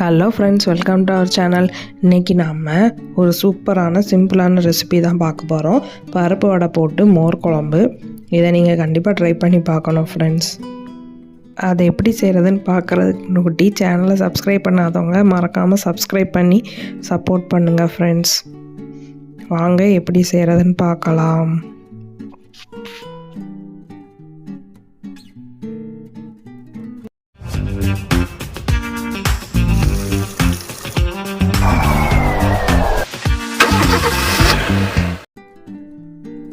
Hello friends welcome to our channel இன்றைக்கி நாம் ஒரு சூப்பரான சிம்பிளான ரெசிபி தான் பார்க்க போகிறோம் பருப்பு வடை போட்டு மோர் குழம்பு. இதை நீங்கள் கண்டிப்பாக ட்ரை பண்ணி பார்க்கணும் ஃப்ரெண்ட்ஸ் அதை எப்படி செய்கிறதுன்னு பார்க்குறதுக்கு குட்டி சேனலை சப்ஸ்கிரைப் பண்ணாதவங்க மறக்காமல் சப்ஸ்கிரைப் பண்ணி சப்போர்ட் பண்ணுங்கள் ஃப்ரெண்ட்ஸ் வாங்க எப்படி செய்கிறதுன்னு பார்க்கலாம்.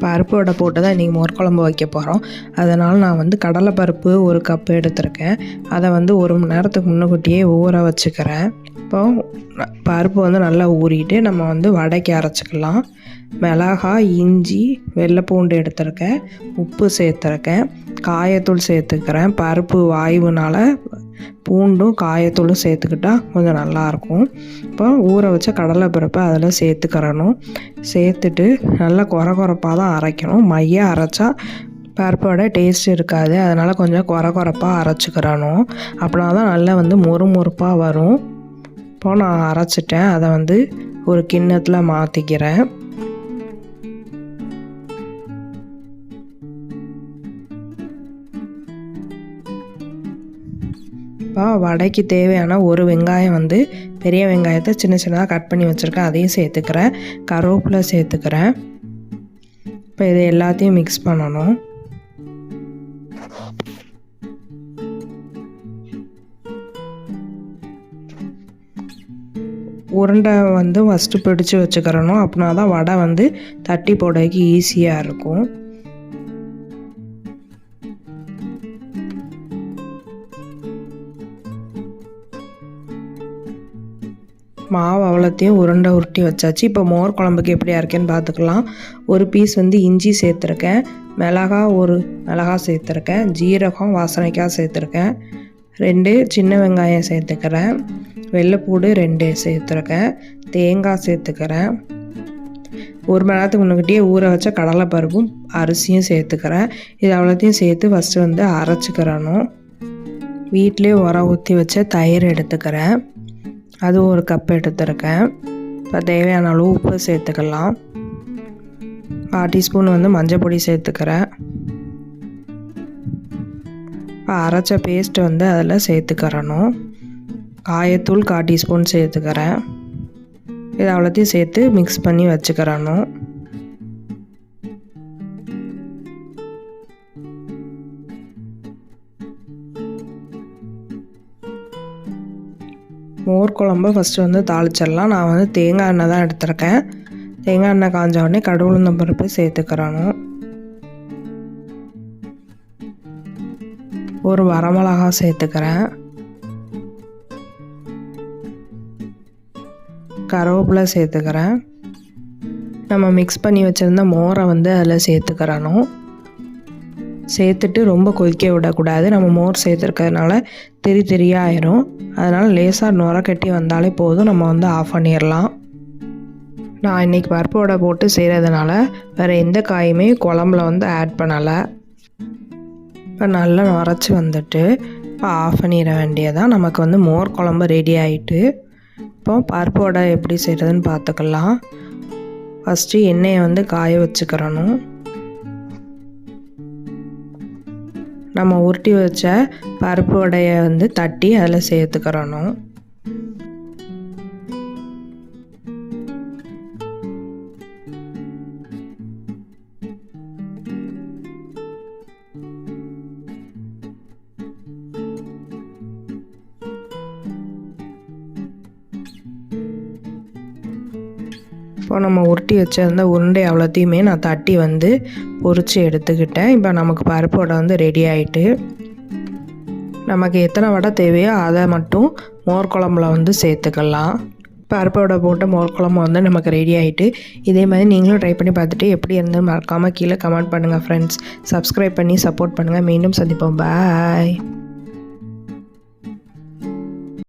பருப்பு வடை போட்டு தான் இன்றைக்கி மோர்க்குழம்பு வைக்க போகிறோம் அதனால் நான் வந்து கடலைப்பருப்பு ஒரு கப்பு எடுத்திருக்கேன். அதை வந்து ஒரு மணி நேரத்துக்கு முன்னுக்கூட்டியே ஊற வச்சுக்கிறேன். இப்போ பருப்பு வந்து நல்லா ஊறிட்டு நம்ம வந்து வடைக்கு அரைச்சிக்கலாம். மிளகாய் இஞ்சி வெள்ளைப்பூண்டு எடுத்திருக்கேன். உப்பு சேர்த்துருக்கேன். காயத்தூள் சேர்த்துக்கிறேன். பருப்பு வாய்வுனால் பூண்டும் காயத்தூளும் சேர்த்துக்கிட்டா கொஞ்சம் நல்லாயிருக்கும். இப்போ ஊற வச்ச கடலை பருப்பை அதில் சேர்த்துக்கிறணும். சேர்த்துட்டு நல்லா குறை குறைப்பாக தான் அரைக்கணும். மையாக அரைச்சா பருப்போட டேஸ்ட் இருக்காது. அதனால் கொஞ்சம் குறை குறைப்பாக அரைச்சிக்கிறணும். அப்படின்னா தான் நல்லா வந்து முறுமுறுப்பாக வரும். இப்போ நான் அரைச்சிட்டேன். அதை வந்து ஒரு கிண்ணத்தில் மாற்றிக்கிறேன் கண்டிப்பாக வடைக்கு தேவையான ஒரு வெங்காயம் வந்து பெரிய வெங்காயத்தை சின்ன சின்னதாக கட் பண்ணி வச்சுருக்கேன். அதையும் சேர்த்துக்கிறேன். கருவேப்பிலை சேர்த்துக்கிறேன். இப்போ இது எல்லாத்தையும் மிக்ஸ் பண்ணணும். உருண்டை வந்து ஃபஸ்ட்டு பிடிச்சி வச்சுக்கிறணும். அப்படின்னா தான் வடை வந்து தட்டி போடறதுக்கு ஈஸியாக இருக்கும். மாவு அவ்வளோத்தையும் உருண்டை உருட்டி வச்சாச்சு. இப்போ மோர் குழம்புக்கு எப்படி இருக்கேன்னு பார்த்துக்கலாம். ஒரு பீஸ் வந்து இஞ்சி சேர்த்துருக்கேன். மிளகா ஒரு மிளகா சேர்த்துருக்கேன். ஜீரகம் வாசனைக்காய் சேர்த்துருக்கேன். ரெண்டு சின்ன வெங்காயம் சேர்த்துக்கிறேன். வெள்ளைப்பூடு ரெண்டு சேர்த்துருக்கேன். தேங்காய் சேர்த்துக்கிறேன். ஒரு மணி நேரத்துக்கு முன்னுக்கிட்டே ஊற வச்ச கடலைப்பருப்பும் அரிசியும் சேர்த்துக்கிறேன். இது அவ்வளோத்தையும் சேர்த்து ஃபஸ்ட்டு வந்து அரைச்சிக்கிறணும். வீட்டிலே உரம் ஊற்றி வச்ச தயிர் எடுத்துக்கிறேன். அதுவும் ஒரு கப் எடுத்துருக்கேன். இப்போ தேவையான அளவு உப்பு சேர்த்துக்கலாம். கால் டீஸ்பூன் வந்து மஞ்சள் பொடி சேர்த்துக்கிறேன். அரைச்ச பேஸ்ட் வந்து அதில் சேர்த்துக்கிறணும். காயத்தூள் கால் டீஸ்பூன் சேர்த்துக்கிறேன். இது அவ்வளோத்தையும் சேர்த்து மிக்ஸ் பண்ணி வச்சுக்கிறணும். மோர் குழம்பு ஃபஸ்ட்டு வந்து தாளிச்சிடலாம். நான் வந்து தேங்காய் எண்ணெய் தான் எடுத்திருக்கேன். தேங்காய் எண்ணெய் காஞ்ச உடனே கடவுளுந்தம் பருப்பு சேர்த்துக்கிறணும். ஒரு வரமிளகா சேர்த்துக்கிறேன். கருவேப்பிலை சேர்த்துக்கிறேன். நம்ம மிக்ஸ் பண்ணி வச்சுருந்த மோரை வந்து அதில் சேர்த்துக்கிறணும். சேர்த்துட்டு ரொம்ப கொதிக்க விடக்கூடாது. நம்ம மோர் சேர்த்துருக்கிறதுனால தெரி தெரியாயிரும் அதனால் லேசாக நுர கட்டி வந்தாலே போதும். நம்ம வந்து ஆஃப் பண்ணிடலாம் நான் இன்றைக்கி பருப்பு வடை போட்டு செய்கிறதுனால வேறு எந்த காயுமே குழம்புல வந்து ஆட் பண்ணலை. இப்போ நல்லா நுரைச்சி வந்துட்டு இப்போ ஆஃப் பண்ணிட வேண்டியதான் நமக்கு வந்து மோர் குழம்பு ரெடி ஆகிட்டு இப்போ பருப்பு வடை எப்படி செய்கிறதுன்னு பார்த்துக்கலாம் ஃபஸ்ட்டு எண்ணெயை வந்து காய வச்சுக்கிறணும். நம்ம உருட்டி வச்ச பருப்பு வடையை வந்து தட்டி அதில் சேர்த்துக்கிறணும். இப்போ நம்ம உருட்டி வச்சிருந்த உருண்டை அவ்வளோத்தையுமே நான் தட்டி வந்து பொறிச்சு எடுத்துக்கிட்டேன். இப்போ நமக்கு பருப்பு வடை வந்து ரெடி ஆகிட்டு நமக்கு எத்தனை வடை தேவையோ அதை மட்டும் மோர் குழம்புல வந்து சேர்த்துக்கலாம். பருப்பு வடை போட்டு மோர் குழம்பு வந்து நமக்கு ரெடி ஆகிட்டு இதே மாதிரி நீங்களும் ட்ரை பண்ணி பார்த்துட்டு எப்படி இருந்தது மறக்காமல் கீழே கமெண்ட் பண்ணுங்கள் ஃப்ரெண்ட்ஸ் சப்ஸ்கிரைப் பண்ணி சப்போர்ட் பண்ணுங்கள் மீண்டும் சந்திப்போம். பாய்